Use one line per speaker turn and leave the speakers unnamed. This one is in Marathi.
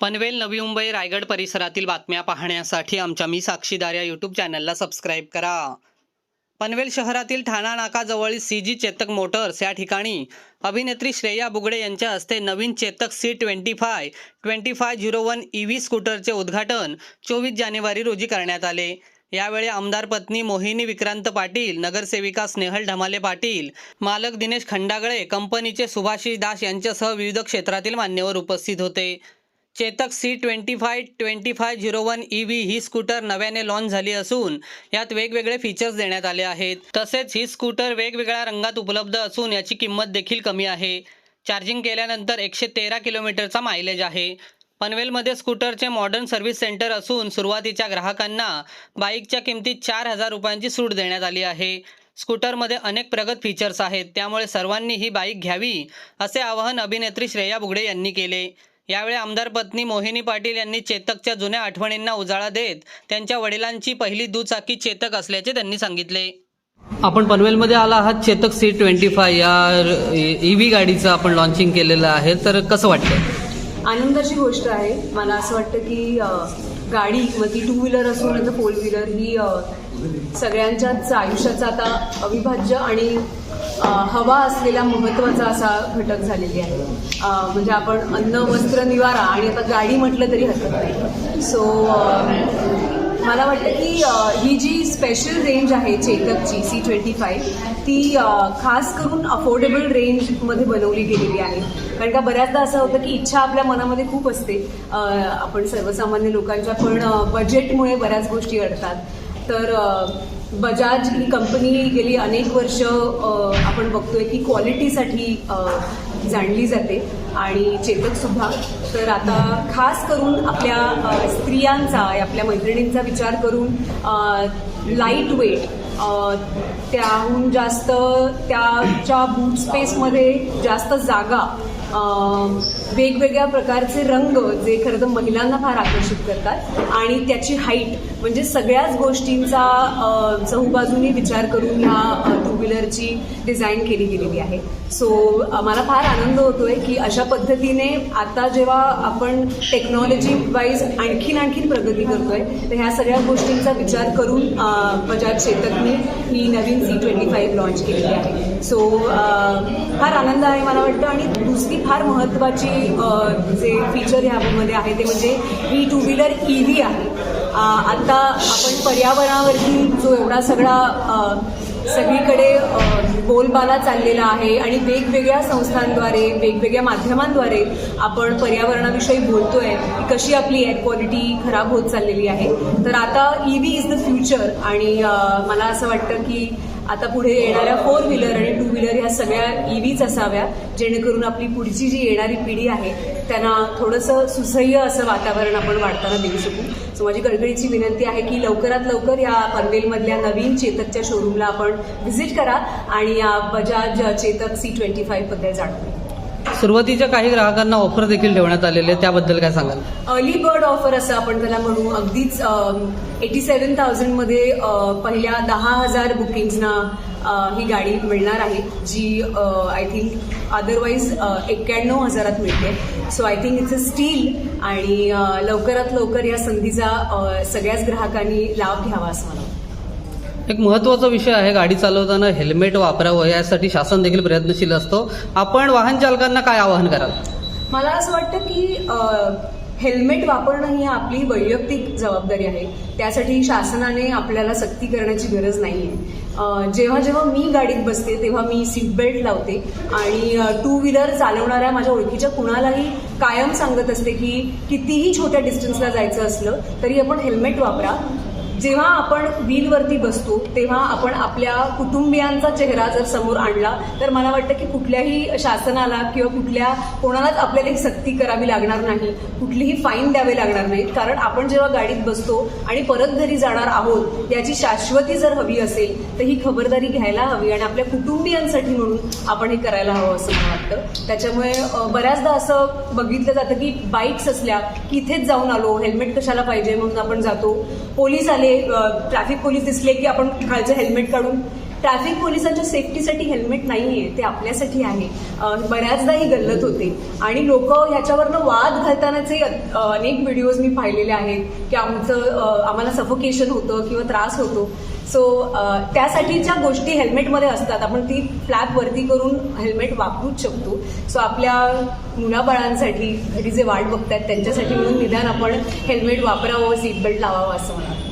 पनवेल नवी मुंबई रायगड परिसरातील बातम्या पाहण्यासाठी आमच्या मी साक्षीदार या यूट्यूब चॅनलला सबस्क्राईब करा. पनवेल शहरातील ठाणा नाकाजवळील सी जी चेतक मोटर्स या ठिकाणी अभिनेत्री श्रेया बुगडे यांच्या हस्ते नवीन Chetak C twenty five twenty five zero one E V स्कूटरचे उद्घाटन चोवीस जानेवारी रोजी करण्यात आले. यावेळी आमदार पत्नी मोहिनी विक्रांत पाटील नगरसेविका स्नेहल ढमाले पाटील मालक दिनेश खंडागळे कंपनीचे सुभाषी दास यांच्यासह विविध क्षेत्रातील मान्यवर उपस्थित होते. Chetak C twenty five twenty five zero one E V ही स्कूटर नव्याने लॉन्च झाली असून यात वेगवेगळे फीचर्स देण्यात आले आहेत. तसेच ही स्कूटर वेगवेगळ्या रंगात उपलब्ध असून याची किंमत देखील कमी आहे. चार्जिंग केल्यानंतर एकशे तेरा किलोमीटरचा मायलेज आहे. पनवेलमध्ये स्कूटरचे मॉडर्न सर्व्हिस सेंटर असून सुरुवातीच्या ग्राहकांना बाईकच्या किमतीत चार हजार रुपयांची सूट देण्यात आली आहे. स्कूटरमध्ये अनेक प्रगत फीचर्स आहेत त्यामुळे सर्वांनी ही बाईक घ्यावी असे आवाहन अभिनेत्री श्रेया बुगडे यांनी केले. यावेळी आमदार पत्नी मोहिनी पाटील यांनी चेतकच्या जुन्या आठवणींना उजाळा देत त्यांच्या वडिलांची पहिली दुचाकी चेतक असल्याचे त्यांनी सांगितले. आपण पनवेलमध्ये आला आहात चेतक सी ट्वेंटी फाय या ई व्ही गाडीचं आपण लॉन्चिंग केलेलं आहे. तर कसं वाटतं
आनंदाची गोष्ट आहे. मला असं वाटतं की गाडी मग ती टू व्हीलर असो नाही तर फोर व्हीलर ही सगळ्यांच्याच आयुष्याचा आता अविभाज्य आणि हवा असलेला महत्त्वाचा असा घटक झालेली आहे. म्हणजे आपण अन्न वस्त्र निवारा आणि आता गाडी म्हटलं तरी हरकत नाही. सो मला वाटतं की ही जी स्पेशल रेंज आहे चेतकची सी ट्वेंटी फाय ती खास करून अफोर्डेबल रेंजमध्ये बनवली गेलेली आहे. कारण का बऱ्याचदा असं होतं की इच्छा आपल्या मनामध्ये खूप असते. आपण सर्वसामान्य लोकांच्या पण बजेटमुळे बऱ्याच गोष्टी अडतात तर बजाज ही कंपनी गेली अनेक वर्ष आपण बघतोय की क्वालिटीसाठी जाणली जाते आणि चेतकसुद्धा तर आता खास करून आपल्या स्त्रियांचा आपल्या मैत्रिणींचा विचार करून लाइट वेट त्याहून जास्त त्याच्या बूट स्पेसमध्ये जास्त जागा वेगवेगळ्या प्रकारचे रंग जे खरं तर महिलांना फार आकर्षित करतात. आणि त्याची हाईट म्हणजे सगळ्याच गोष्टींचा चहूबाजूनी विचार करून ह्या टू व्हीलरची डिझाईन केली गेलेली आहे. सो मला फार आनंद होतोय की अशा पद्धतीने आता जेव्हा आपण टेक्नॉलॉजी वाईज आणखीन आणखीन प्रगती करतोय तर ह्या सगळ्या गोष्टींचा विचार करून बजाज चेतकने ही नवीन सी ट्वेंटी फाईव्ह लॉन्च केलेली आहे. सो फार आनंद आहे मला वाटतं. आणि दुसरी फार महत्त्वाची जे फीचर ह्यामध्ये आहे ते म्हणजे ही टू व्हीलर ई व्ही आहे आता आपण पर्यावरणावरती जो एवढा सगळा सगळीकडे बोलबाला चाललेला आहे आणि वेगवेगळ्या संस्थांद्वारे वेगवेगळ्या माध्यमांद्वारे आपण पर्यावरणाविषयी बोलतोय की कशी आपली एअर क्वालिटी खराब होत चाललेली आहे. तर आता E V is the future आणि मला असं वाटतं की आता पुढे येणाऱ्या फोर व्हीलर आणि टू व्हीलर ह्या सगळ्या e ई असाव्या जेणेकरून आपली पुढची जी येणारी पिढी आहे त्यांना थोडंसं सुसह्य असं वातावरण आपण वाढताना देऊ शकू. सो माझी कळकळीची विनंती आहे की लवकरात लवकर या पनवेलमधल्या नवीन चेतकच्या शोरूमला आपण व्हिजिट करा आणि या बजाज चेतक सी ट्वेंटी फाईव्हबद्दल जाणून
सुरुवातीच्या काही ग्राहकांना ऑफर देखील ठेवण्यात आलेले त्याबद्दल काय सांगाल?
अर्ली बर्ड ऑफर असं आपण त्याला म्हणू. अगदीच एटी सेवन थाउजंडमध्ये पहिल्या दहा हजार बुकिंग्सना ही गाडी मिळणार आहे जी आय थिंक अदरवाईज एक्क्याण्णव हजारात मिळते. So I think it's a steal आणि लवकरात लवकर या संधीचा सगळ्याच ग्राहकांनी लाभ घ्यावा असं मला वाटतं.
एक महत्त्वाचा विषय आहे गाडी चालवताना हेल्मेट वापरावं यासाठी शासन देखील प्रयत्नशील असतो. आपण वाहन चालकांना काय आवाहन कराल?
मला असं वाटतं की हेल्मेट वापरणं ही आपली वैयक्तिक जबाबदारी आहे. त्यासाठी शासनाने आपल्याला सक्ती करण्याची गरज नाही आहे जेव्हा जेव्हा मी गाडीत बसते तेव्हा मी सीट बेल्ट लावते आणि टू व्हीलर चालवणाऱ्या माझ्या ओळखीच्या कुणालाही कायम सांगत असते की कितीही छोट्या डिस्टन्सला जायचं असलं तरी आपण हेल्मेट वापरा. जेव्हा आपण व्हीलवरती बसतो तेव्हा आपण आपल्या कुटुंबियांचा चेहरा जर समोर आणला तर मला वाटतं की कुठल्याही शासनाला किंवा कुठल्या कोणालाच आपल्याला ही सक्ती करावी लागणार नाही. कुठलीही फाईन द्यावे लागणार नाहीत कारण आपण जेव्हा गाडीत बसतो आणि परत घरी जाणार आहोत याची शाश्वती जर हवी असेल तर ही खबरदारी घ्यायला हवी आणि आपल्या कुटुंबियांसाठी म्हणून आपण हे करायला हवं असं मला वाटतं. त्याच्यामुळे बऱ्याचदा असं बघितलं जातं की बाईक्स असल्या की इथेच जाऊन आलो हेल्मेट कशाला पाहिजे म्हणून आपण जातो. पोलीस आले ट्रॅफिक पोलीस दिसले की आपण खालचं हेल्मेट काढून. ट्रॅफिक पोलिसांच्या सेफ्टीसाठी हेल्मेट नाही आहे ते आपल्यासाठी आहे. बऱ्याचदा ही गल्लत होते. आणि लोक ह्याच्यावरनं वाद घालतानाचे अनेक व्हिडिओज मी पाहिलेले आहेत की आमचं आम्हाला सफोकेशन होतं किंवा त्रास होतो. सो त्यासाठी ज्या गोष्टी हेल्मेटमध्ये असतात आपण ती फ्लॅप वरती करून हेल्मेट वापरूच शकतो. सो आपल्या मुलाबाळांसाठी घरी जे वाट बघतात त्यांच्यासाठी म्हणून निदान आपण हेल्मेट वापरावं सीट बेल्ट लावावं असं मला